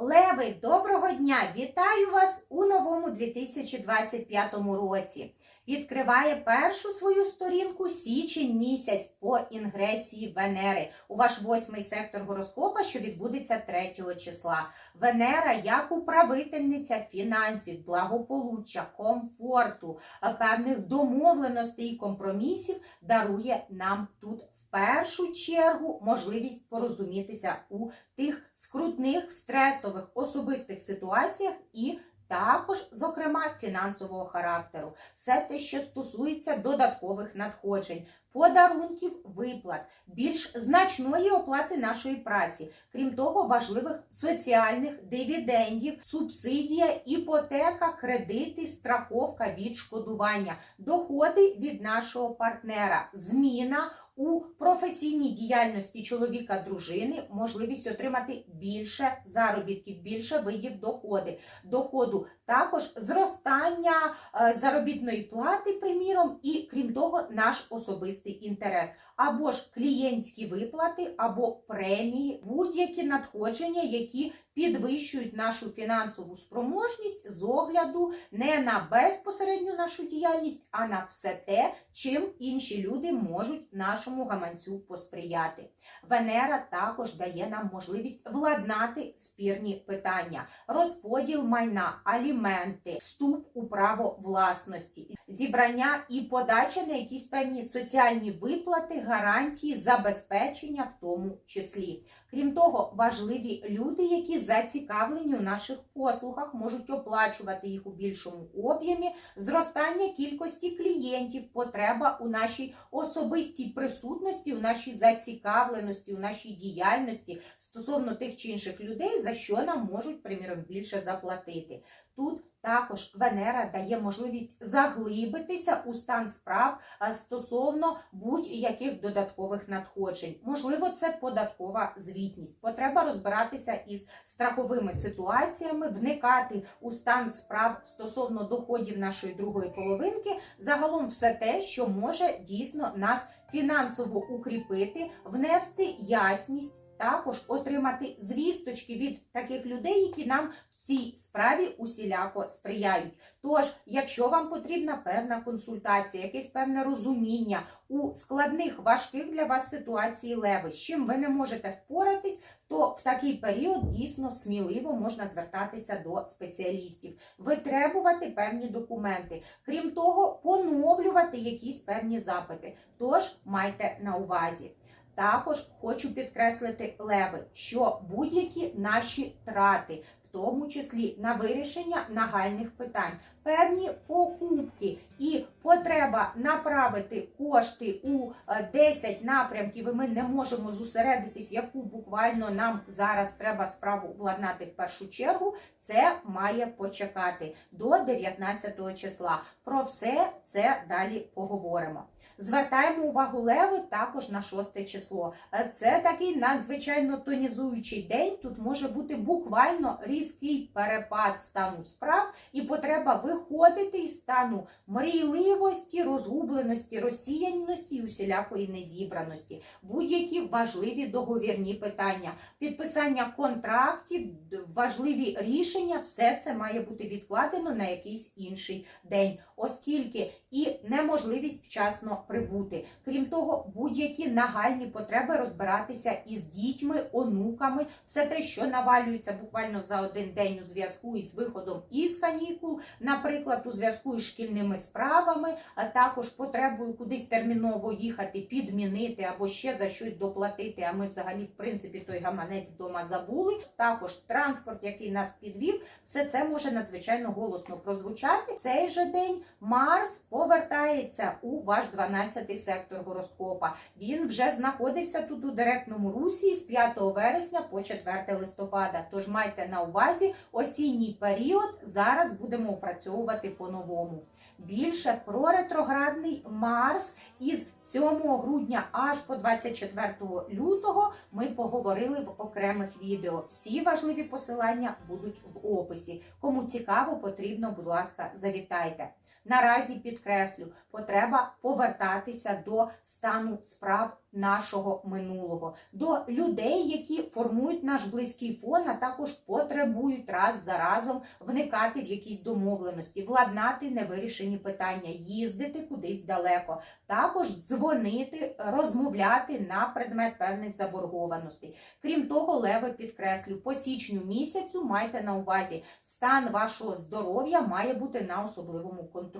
Леви, доброго дня! Вітаю вас у новому 2025 році. Відкриває першу свою сторінку січень місяць по інгресії Венери у ваш восьмий сектор гороскопа, що відбудеться 3 числа. Венера як управительниця фінансів, благополуччя, комфорту, певних домовленостей і компромісів дарує нам тут. Першу чергу можливість порозумітися у тих скрутних, стресових особистих ситуаціях і також, зокрема, фінансового характеру, все те, що стосується додаткових надходжень, подарунків, виплат, більш значної оплати нашої праці, крім того, важливих соціальних дивідендів, субсидія, іпотека, кредити, страховка, відшкодування, доходи від нашого партнера, зміна. У професійній діяльності чоловіка дружини можливість отримати більше заробітків, більше видів доходи, доходу, також зростання е, заробітної плати, приміром, і крім того, наш особистий інтерес, або ж клієнтські виплати, або премії, будь-які надходження, які підвищують нашу фінансову спроможність з огляду не на безпосередню нашу діяльність, а на все те, чим інші люди можуть нашому гаманцю посприяти. Венера також дає нам можливість владнати спірні питання, розподіл майна, аліменти, вступ у право власності, зібрання і подача на якісь певні соціальні виплати, гарантії, забезпечення в тому числі. Крім того, важливі люди, які зацікавлені у наших послугах, можуть оплачувати їх у більшому об'ємі, зростання кількості клієнтів, потреба у нашій особистій присутності, у нашій зацікавленості, у нашій діяльності стосовно тих чи інших людей, за що нам можуть, приміром, більше заплатити. Тут також Венера дає можливість заглибитися у стан справ стосовно будь-яких додаткових надходжень. Можливо, це податкова звітність. Потреба розбиратися із страховими ситуаціями, вникати у стан справ стосовно доходів нашої другої половинки. Загалом, все те, що може дійсно нас фінансово укріпити, внести ясність. Також отримати звісточки від таких людей, які нам цій справі усіляко сприяють. Тож, якщо вам потрібна певна консультація, якесь певне розуміння у складних, важких для вас ситуації леви, з чим ви не можете впоратись, то в такий період дійсно сміливо можна звертатися до спеціалістів, витребувати певні документи, крім того, поновлювати якісь певні запити. Тож майте на увазі. Також хочу підкреслити леви, що будь-які наші трати, в тому числі на вирішення нагальних питань, певні покупки і потреба направити кошти у е, 10 напрямків, і ми не можемо зосередитись, яку буквально нам зараз треба справу владнати в першу чергу. Це має почекати до 19 числа. Про все це далі поговоримо. Звертаємо увагу леви також на шосте число. Е, Це такий надзвичайно тонізуючий день. Тут може бути буквально різкий перепад стану справ і потреба виходити із стану мрійливості, розгубленості, розсіяності і усілякої незібраності. Будь-які важливі договірні питання, підписання контрактів, важливі рішення, все це має бути відкладено на якийсь інший день, оскільки і неможливість вчасно прибути. Крім того, будь-які нагальні потреби розбиратися із дітьми, онуками, все те, що навалюється буквально за один день у зв'язку із виходом із канікул, наприклад, у зв'язку із шкільними справами, а також потребою кудись терміново їхати, підмінити або ще за щось доплатити. А ми взагалі, в принципі, той гаманець вдома забули. Також транспорт, який нас підвів, все це може надзвичайно голосно прозвучати. Цей же день Марс повертається у ваш 12-й сектор гороскопа. Він вже знаходився тут у директному русі з 5 вересня по 4 листопада. Тож майте на увазі осінній період. Зараз будемо опрацьовувати по-новому. Більше про ретроградний Марс із 7 грудня аж по 24 лютого ми поговорили в окремих відео. Всі важливі посилання будуть в описі. Кому цікаво, потрібно, будь ласка, завітайте. Наразі підкреслю, потреба повертатися до стану справ нашого минулого, до людей, які формують наш близький фон, а також потребують раз за разом вникати в якісь домовленості, владнати невирішені питання, їздити кудись далеко, також дзвонити, розмовляти на предмет певних заборгованостей. Крім того, леви підкреслю, по січню місяцю майте на увазі, стан вашого здоров'я має бути на особливому контролі.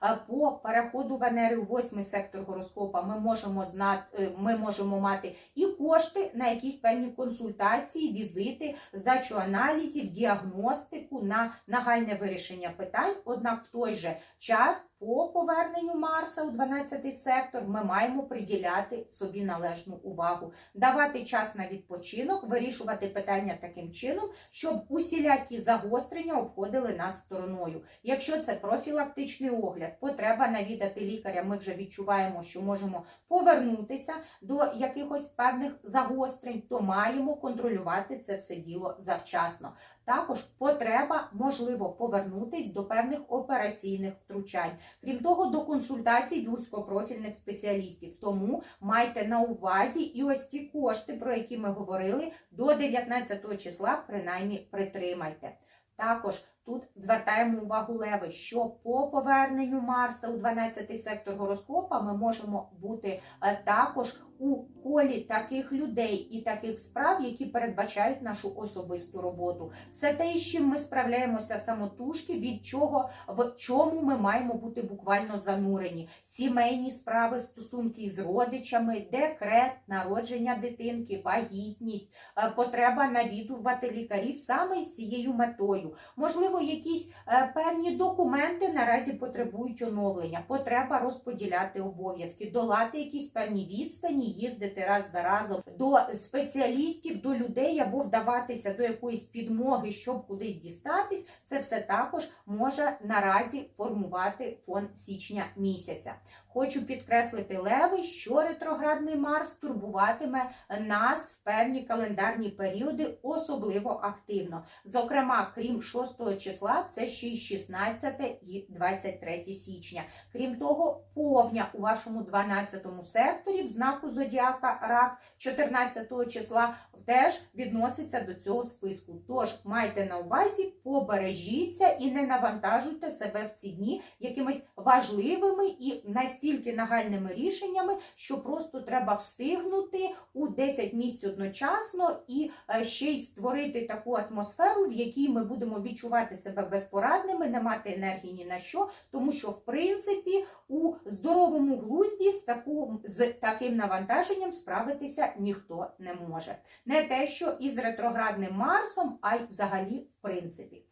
А По переходу Венери у восьмий сектор гороскопа ми можемо знати, е, ми можемо мати і кошти на якісь певні консультації, візити, здачу аналізів, діагностику на нагальне вирішення питань. Однак в той же час по поверненню Марса у 12 сектор ми маємо приділяти собі належну увагу, давати час на відпочинок, вирішувати питання таким чином, щоб усілякі загострення обходили нас стороною. Якщо це профілактичний огляд, потреба навідати лікаря, ми вже відчуваємо, що можемо повернутися до якихось певних загострень, то маємо контролювати це все діло завчасно. Також потреба можливо повернутись до певних операційних втручань, крім того, до консультацій вузькопрофільних спеціалістів. Тому майте на увазі і ось ті кошти, про які ми говорили, до 19 числа, принаймні притримайте. Також тут звертаємо увагу леви, що по поверненню Марса у 12 сектор гороскопа ми можемо бути е, також у колі таких людей і таких справ, які передбачають нашу особисту роботу. Все те, з чим ми справляємося самотужки, від чого в чому ми маємо бути буквально занурені. Сімейні справи, стосунки з родичами, декрет, народження дитинки, вагітність, е, потреба навідувати лікарів саме з цією метою. Можливо, якісь е, певні документи наразі потребують оновлення. Потреба розподіляти обов'язки, долати якісь певні відстані, їздити раз за разом до спеціалістів, до людей або вдаватися до якоїсь підмоги, щоб кудись дістатись. Це все також може наразі формувати фон січня місяця. Хочу підкреслити леви, що ретроградний Марс турбуватиме нас в певні календарні періоди особливо активно. Зокрема, крім 6 числа, це ще й 16 і 23 січня. Крім того, повня у вашому 12 секторі в знаку Зодіака Рак 14 числа теж відноситься до цього списку. Тож майте на увазі, побережіться і не навантажуйте себе в ці дні якимись важливими і настільки нагальними рішеннями, що просто треба встигнути у 10 місць одночасно і е, ще й створити таку атмосферу, в якій ми будемо відчувати себе безпорадними, не мати енергії ні на що, тому що в принципі у здоровому глузді з таку з таким навантаженням справитися ніхто не може. Не те, що із ретроградним Марсом, а й взагалі в принципі.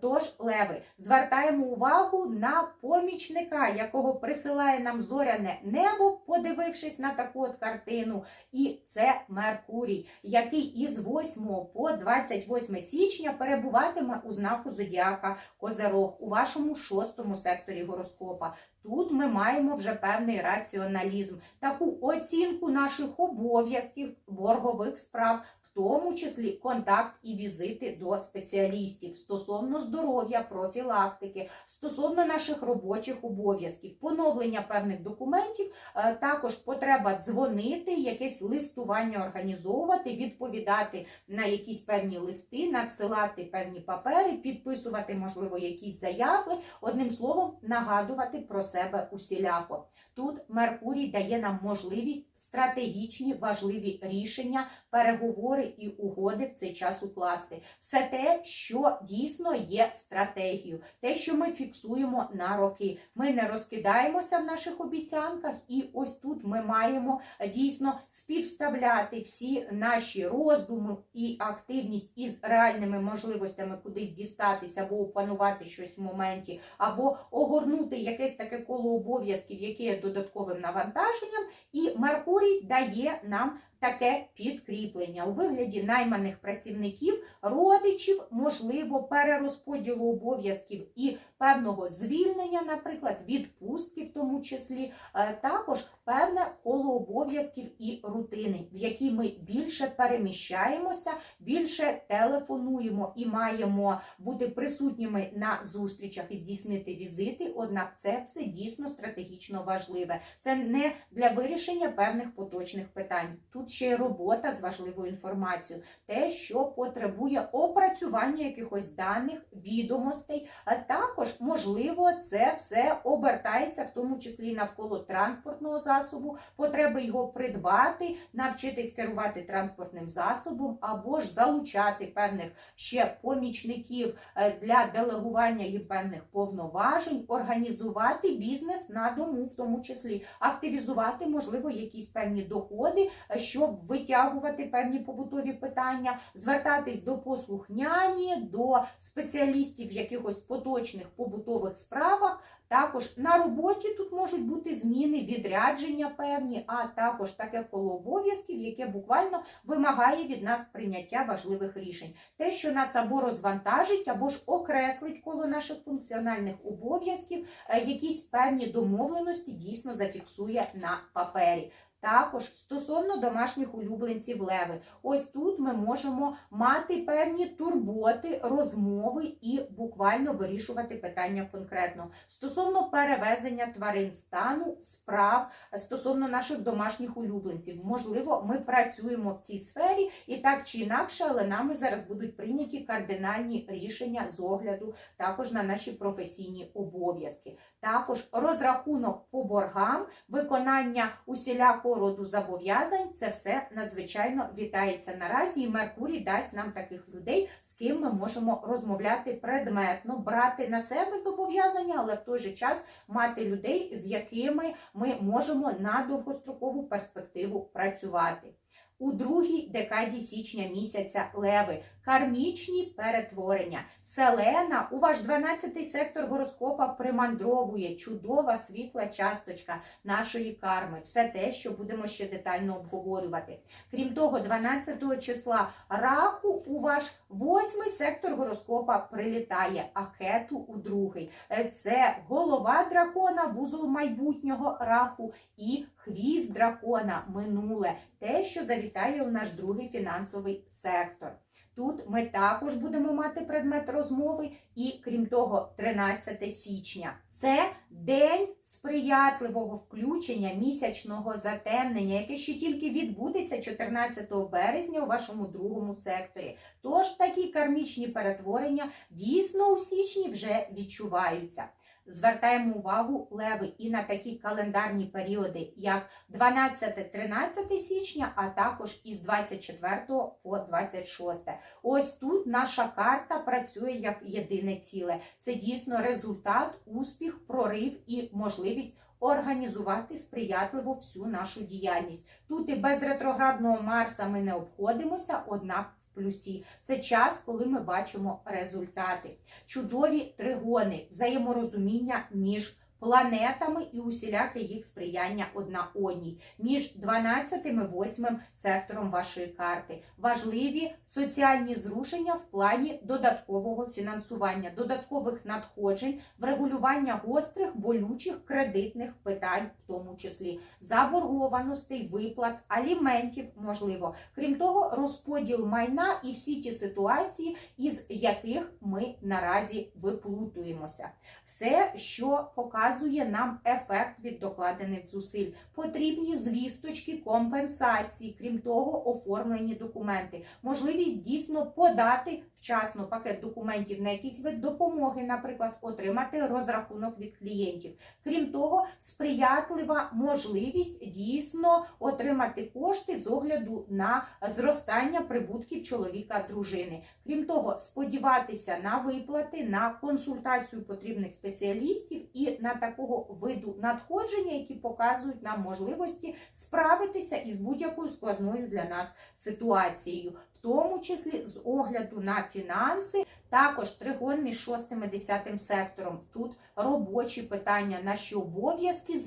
Тож, леви, звертаємо увагу на помічника, якого присилає нам зоряне небо, подивившись на таку от картину. І це Меркурій, який із 8 по 28 січня перебуватиме у знаку Зодіака Козерог у вашому шостому секторі гороскопа. Тут ми маємо вже певний раціоналізм, таку оцінку наших обов'язків, боргових справ, тому числі контакт і візити до спеціалістів стосовно здоров'я, профілактики, стосовно наших робочих обов'язків, поновлення певних документів, е, також потреба дзвонити, якесь листування організовувати, відповідати на якісь певні листи, надсилати певні папери, підписувати, можливо, якісь заяви, одним словом, нагадувати про себе усіляко. Тут Меркурій дає нам можливість стратегічні важливі рішення, переговори і угоди в цей час укласти. Все те, що дійсно є стратегією, те, що ми фіксуємо на роки. Ми не розкидаємося в наших обіцянках, і ось тут ми маємо дійсно співставляти всі наші роздуми і активність із реальними можливостями кудись дістатися або опанувати щось в моменті, або огорнути якесь таке коло обов'язків, яке є додатковим навантаженням. І Меркурій дає нам таке підкріплення у вигляді найманих працівників, родичів, можливо, перерозподілу обов'язків і певного звільнення, наприклад, відпустки, в тому числі, е, також певне коло обов'язків і рутини, в якій ми більше переміщаємося, більше телефонуємо і маємо бути присутніми на зустрічах і здійснити візити. Однак це все дійсно стратегічно важливе. Це не для вирішення певних поточних питань. Тут ще робота з важливою інформацією, те, що потребує опрацювання якихось даних, відомостей. А також, можливо, це все обертається, в тому числі навколо транспортного засобу, потреби його придбати, навчитись керувати транспортним засобом, або ж залучати певних ще помічників е, для делегування їм певних повноважень, організувати бізнес на дому, в тому числі активізувати, можливо, якісь певні доходи, е, щоб витягувати певні побутові питання, звертатись до послуг няні, до спеціалістів в якихось поточних побутових справах. Також на роботі тут можуть бути зміни, відрядження певні, а також таке коло обов'язків, яке буквально вимагає від нас прийняття важливих рішень. Те, що нас або розвантажить, або ж окреслить коло наших функціональних обов'язків, е, якісь певні домовленості дійсно зафіксує на папері. Також стосовно домашніх улюбленців леви, ось тут ми можемо мати певні турботи, розмови і буквально вирішувати питання конкретно стосовно перевезення тварин стану, справ стосовно наших домашніх улюбленців. Можливо, ми працюємо в цій сфері і так чи інакше, але нами зараз будуть прийняті кардинальні рішення з огляду також на наші професійні обов'язки. Також розрахунок по боргам, виконання усілякого роду зобов'язань це все надзвичайно вітається наразі. І Меркурій дасть нам таких людей, з ким ми можемо розмовляти предметно, брати на себе зобов'язання, але в той же час мати людей, з якими ми можемо на довгострокову перспективу працювати. У другій декаді січня місяця леви кармічні перетворення. Селена у ваш 12-й сектор гороскопа примандровує чудова світла часточка нашої карми. Все те, що будемо ще детально обговорювати. Крім того, 12 числа раху у ваш восьмий сектор гороскопа прилітає, а кету у другий. Е, Це голова дракона, вузол майбутнього раху і хвіст дракона минуле, те, що завітає у наш другий фінансовий сектор. Тут ми також будемо мати предмет розмови, і крім того, 13 січня це день сприятливого включення місячного затемнення, яке ще тільки відбудеться 14 березня у вашому другому секторі. Тож такі кармічні перетворення дійсно у січні вже відчуваються. Звертаємо увагу леви і на такі календарні періоди, як 12-13 січня, а також із 24 по 26. Ось тут наша карта працює як єдине ціле. Це дійсно результат, успіх, прорив і можливість. Організувати сприятливо всю нашу діяльність. Тут і без ретроградного Марса ми не обходимося, однак плюсі. Це час, коли ми бачимо результати. Чудові тригони, взаєморозуміння між планетами і усіляке їх сприяння одна одній, між 12 і 8 сектором вашої карти. Важливі соціальні зрушення в плані додаткового фінансування, додаткових надходжень, врегулювання гострих, болючих кредитних питань, в тому числі заборгованостей, виплат, аліментів, можливо. Крім того, розподіл майна і всі ті ситуації, із яких ми наразі виплутуємося. Все, що показує нам ефект від докладених зусиль, потрібні звісточки, компенсації, крім того, оформлені документи, можливість дійсно подати вчасно пакет документів на якийсь вид допомоги, наприклад, отримати розрахунок від клієнтів. Крім того, сприятлива можливість дійсно отримати кошти з огляду на зростання прибутків чоловіка дружини. Крім того, сподіватися на виплати, на консультацію потрібних спеціалістів і на такого виду надходження, які показують нам можливості справитися із будь-якою складною для нас ситуацією. Тому числі з огляду на фінанси. Також тригон між шостим і десятим сектором. Тут робочі питання, наші обов'язки,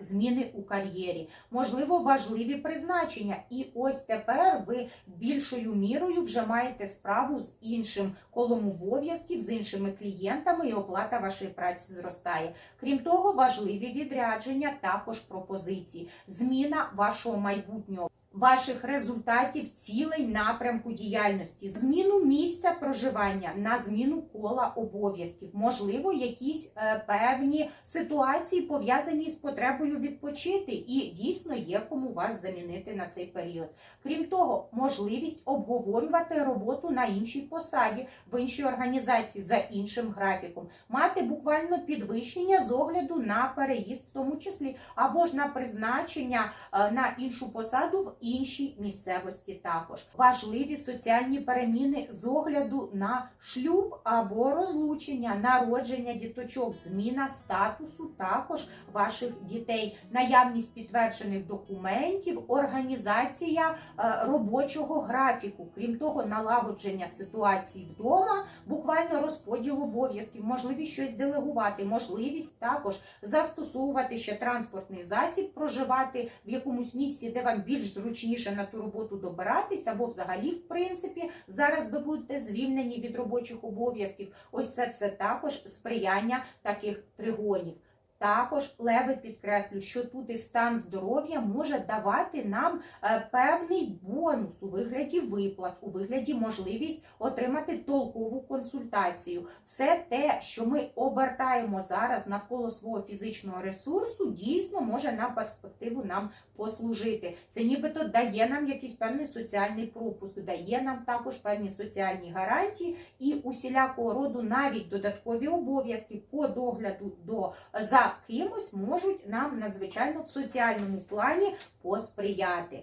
зміни у кар'єрі, можливо, важливі призначення. І ось тепер ви більшою мірою вже маєте справу з іншим колом обов'язків, з іншими клієнтами, і оплата вашої праці зростає. Крім того, важливі відрядження, також пропозиції, зміна вашого майбутнього. Ваших результатів, цілей, напрямку діяльності, зміну місця проживання на зміну кола обов'язків, можливо, якісь е, певні ситуації пов'язані з потребою відпочити, і дійсно є кому вас замінити на цей період. Крім того, можливість обговорювати роботу на іншій посаді, в іншій організації за іншим графіком, мати буквально підвищення з огляду на переїзд, в тому числі, або ж на призначення е, на іншу посаду в іншій місцевості. Також важливі соціальні переміни з огляду на шлюб або розлучення, народження діточок, зміна статусу також ваших дітей, наявність підтверджених документів, організація е, робочого графіку, крім того, налагодження ситуації вдома, буквально розподіл обов'язків, можливість щось делегувати, можливість також застосовувати ще транспортний засіб, проживати в якомусь місці, де вам більш зручніше на ту роботу добиратись, або взагалі, в принципі, зараз ви будете звільнені від робочих обов'язків. Ось це все також сприяння таких тригонів. Також леви підкреслю, що тут і стан здоров'я може давати нам е, певний бонус у вигляді виплат, у вигляді можливість отримати толкову консультацію. Все те, що ми обертаємо зараз навколо свого фізичного ресурсу, дійсно може на перспективу нам послужити. Це нібито дає нам якийсь певний соціальний пропуск, дає нам також певні соціальні гарантії і усілякого роду навіть додаткові обов'язки по догляду до за кимось можуть нам надзвичайно в соціальному плані посприяти.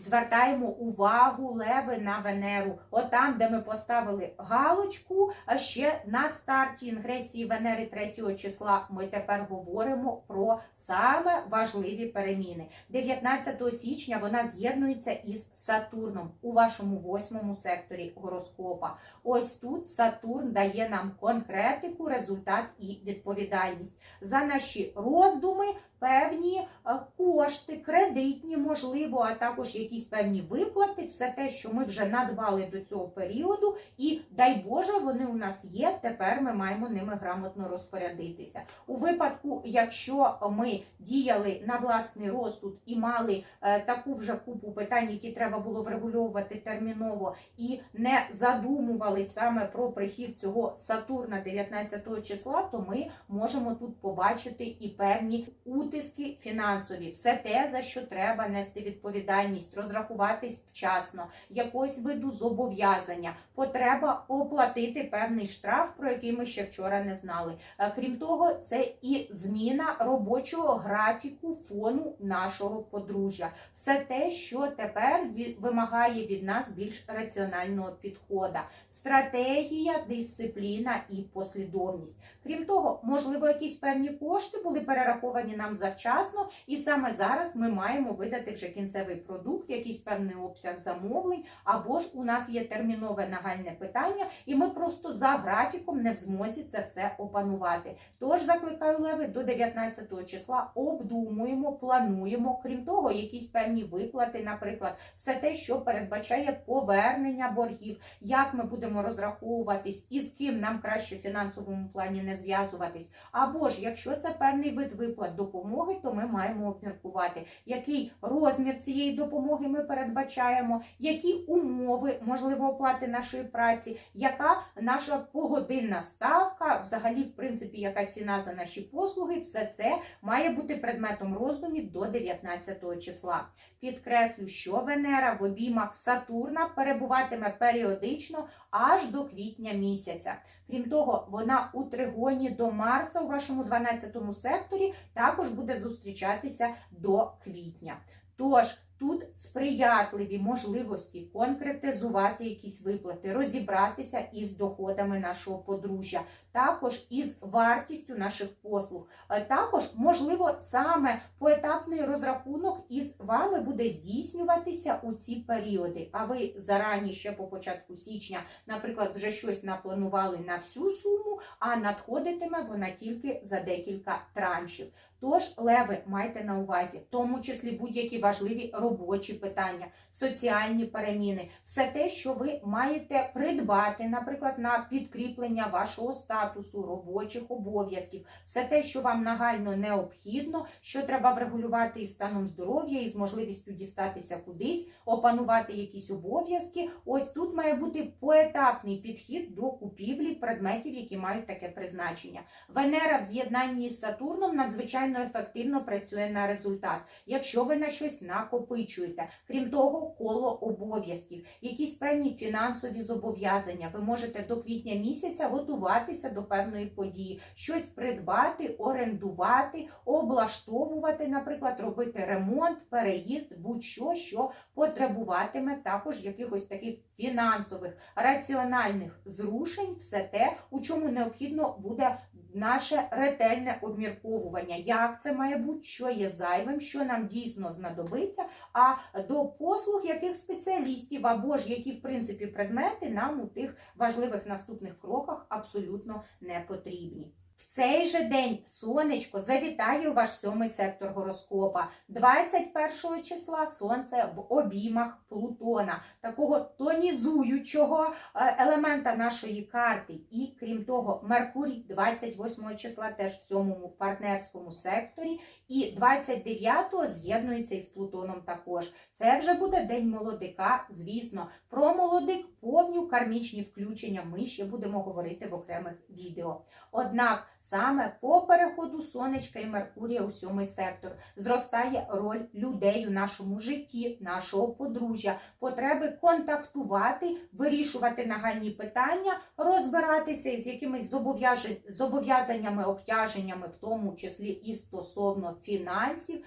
Звертаємо увагу леви на Венеру. Отам, де ми поставили галочку, а ще на старті інгресії Венери 3 числа ми тепер говоримо про саме важливі переміни. 19 січня вона з'єднується із Сатурном у вашому восьмому секторі гороскопа. Ось тут Сатурн дає нам конкретику, результат і відповідальність за наші роздуми. Певні е, кошти, кредитні, можливо, а також якісь певні виплати, все те, що ми вже надбали до цього періоду, і дай Боже, вони у нас є. Тепер ми маємо ними грамотно розпорядитися. У випадку, якщо ми діяли на власний розсуд і мали е, таку вже купу питань, які треба було врегульовувати терміново, і не задумували саме про прихід цього Сатурна 19 числа, то ми можемо тут побачити і певні утиски фінансові, все те, за що треба нести відповідальність, розрахуватись вчасно, якогось виду зобов'язання, потреба оплатити певний штраф, про який ми ще вчора не знали. Е, Крім того, це і зміна робочого графіку фону нашого подружжя. Все те, що тепер вимагає від нас більш раціонального підходу. Стратегія, дисципліна і послідовність. Крім того, можливо, якісь певні кошти були перераховані нам завчасно, і саме зараз ми маємо видати вже кінцевий продукт, якийсь певний обсяг замовлень, або ж у нас є термінове нагальне питання, і ми просто за графіком не в змозі це все опанувати. Тож закликаю леви до 19 числа обдумуємо, плануємо. Крім того, якісь певні виплати, наприклад, все те, що передбачає повернення боргів, як ми будемо розраховуватись і з ким нам краще в фінансовому плані не зв'язуватись. Або ж, якщо це певний вид виплат допомоги, то ми маємо обміркувати, який розмір цієї допомоги ми передбачаємо, які умови можливо оплати нашої праці, яка наша погодинна ставка, взагалі, в принципі, яка ціна за наші послуги, все це має бути предметом роздумів до 19 числа. Підкреслю, що Венера в обіймах Сатурна перебуватиме періодично аж до квітня місяця. Крім того, вона у тригоні до Марса у вашому 12 секторі також буде зустрічатися до квітня. Тож Тут сприятливі можливості конкретизувати якісь виплати, розібратися із доходами нашого подружжя, також із вартістю наших послуг. Е, Також, можливо, саме поетапний розрахунок із вами буде здійснюватися у ці періоди. А ви зарані ще по початку січня, наприклад, вже щось напланували на всю суму, а надходитиме вона тільки за декілька траншів. Тож, леви, майте на увазі, в тому числі будь-які важливі робочі питання, соціальні переміни, все те, що ви маєте придбати, наприклад, на підкріплення вашого статусу, робочих обов'язків, все те, що вам нагально необхідно, що треба врегулювати із станом здоров'я, із можливістю дістатися кудись, опанувати якісь обов'язки. Ось тут має бути поетапний підхід до купівлі предметів, які мають таке призначення. Венера в з'єднанні з Сатурном надзвичайно ефективно працює на результат. Якщо ви на щось накопичуєте, крім того, коло обов'язків, якісь певні фінансові зобов'язання, ви можете до квітня місяця готуватися до певної події, щось придбати, орендувати, облаштовувати, наприклад, робити ремонт, переїзд, будь-що, що потребуватиме також якихось таких фінансових раціональних зрушень, все те, у чому необхідно буде наше ретельне обмірковування, як це має бути, що є зайвим, що нам дійсно знадобиться. А до послуг яких спеціалістів або ж які в принципі предмети нам у тих важливих наступних кроках абсолютно не потрібні. В цей же день сонечко завітає у ваш сьомий сектор гороскопа. 21 числа сонце в обіймах Плутона, такого тонізуючого е, елемента нашої карти. І крім того, Меркурій 28 числа теж в сьомому партнерському секторі, і 29-го з'єднується із Плутоном також. Це вже буде день молодика. Звісно, про молодик повню кармічні включення ми ще будемо говорити в окремих відео. Однак саме по переходу сонечка і Меркурія у сьомий сектор зростає роль людей у нашому житті, нашого подружжя, потреби контактувати, вирішувати нагальні питання, розбиратися із якимись зобов'язаннями, обтяженнями, в тому числі і стосовно фінансів,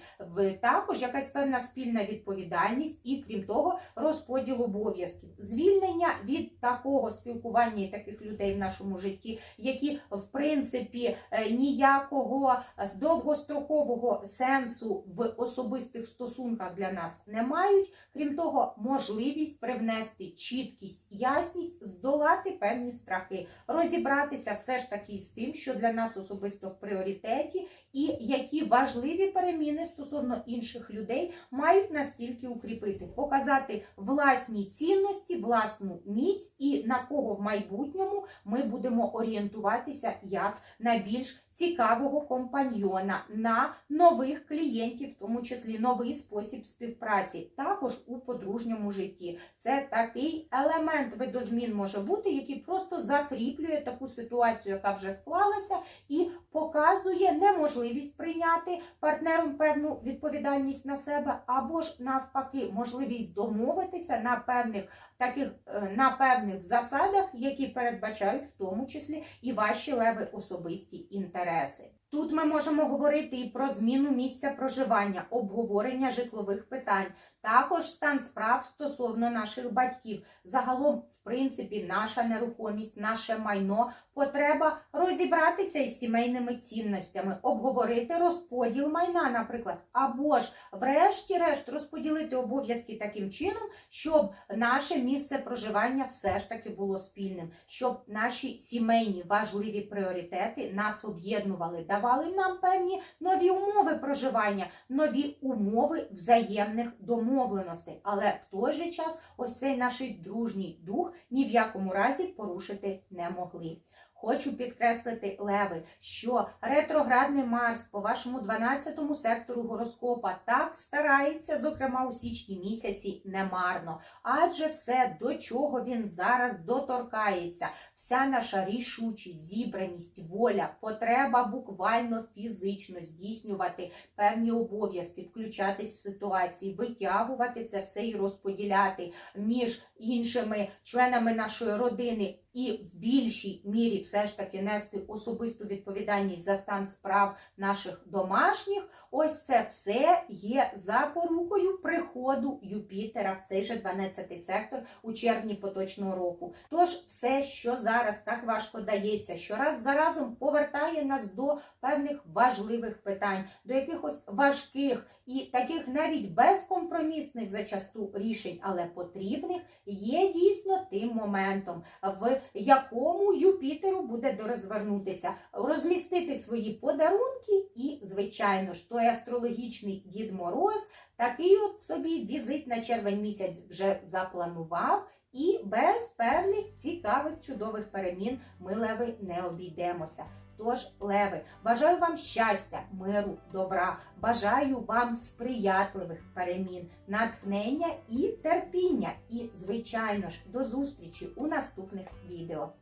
також якась певна спільна відповідальність і, крім того, розподіл обов'язків, звільнення від такого спілкування і таких людей в нашому житті, які в принципі е, ніякого е, довгострокового сенсу в особистих стосунках для нас не мають. Крім того, можливість привнести чіткість, ясність, здолати певні страхи, розібратися все ж таки з тим, що для нас особисто в пріоритеті, і які важливі переміни стосовно інших людей мають настільки укріпити, показати власні цінності, власну міць і на кого в майбутньому ми будемо орієнтуватися як на більш цікавого компаньйона, на нових клієнтів, в тому числі новий спосіб співпраці, також у подружньому житті. Це такий елемент видозмін може бути, який просто закріплює таку ситуацію, яка вже склалася, і показує неможливість прийняти партнером певну відповідальність на себе, або ж навпаки, можливість домовитися на певних таких е, на певних засадах, які передбачають в тому числі і ваші леви особисті інтереси. Тут ми можемо говорити і про зміну місця проживання, обговорення житлових питань, також стан справ стосовно наших батьків. Загалом, в принципі, наша нерухомість, наше майно, потреба розібратися із сімейними цінностями, обговорити розподіл майна, наприклад, або ж, врешті-решт, розподілити обов'язки таким чином, щоб наше місце проживання все ж таки було спільним, щоб наші сімейні важливі пріоритети нас об'єднували, давали нам певні нові умови проживання, нові умови взаємних домовленостей. Але в той же час ось цей наш дружній дух ні в якому разі порушити не могли. Хочу підкреслити, леви, що ретроградний Марс по вашому 12 сектору гороскопа так старається, зокрема у січні місяці, немарно. Адже все, до чого він зараз доторкається, вся наша рішучість, зібраність, воля, потреба буквально фізично здійснювати певні обов'язки, включатись в ситуації, витягувати це все і розподіляти між іншими членами нашої родини. І в більшій мірі все ж таки нести особисту відповідальність за стан справ наших домашніх. Ось це все є запорукою приходу Юпітера в цей же 12 сектор у червні поточного року. Тож все, що зараз так важко дається, що раз за разом повертає нас до певних важливих питань, до якихось важких і таких навіть безкомпромісних зачасту рішень, але потрібних, є дійсно тим моментом, в якому Юпітеру буде дорозвернутися, розмістити свої подарунки, і, звичайно ж, той астрологічний Дід Мороз такий от собі візит на червень місяць вже запланував. І без певних цікавих чудових перемін ми леви не обійдемося. Тож, леви, бажаю вам щастя, миру, добра, бажаю вам сприятливих перемін, натхнення і терпіння. І, звичайно ж, до зустрічі у наступних відео.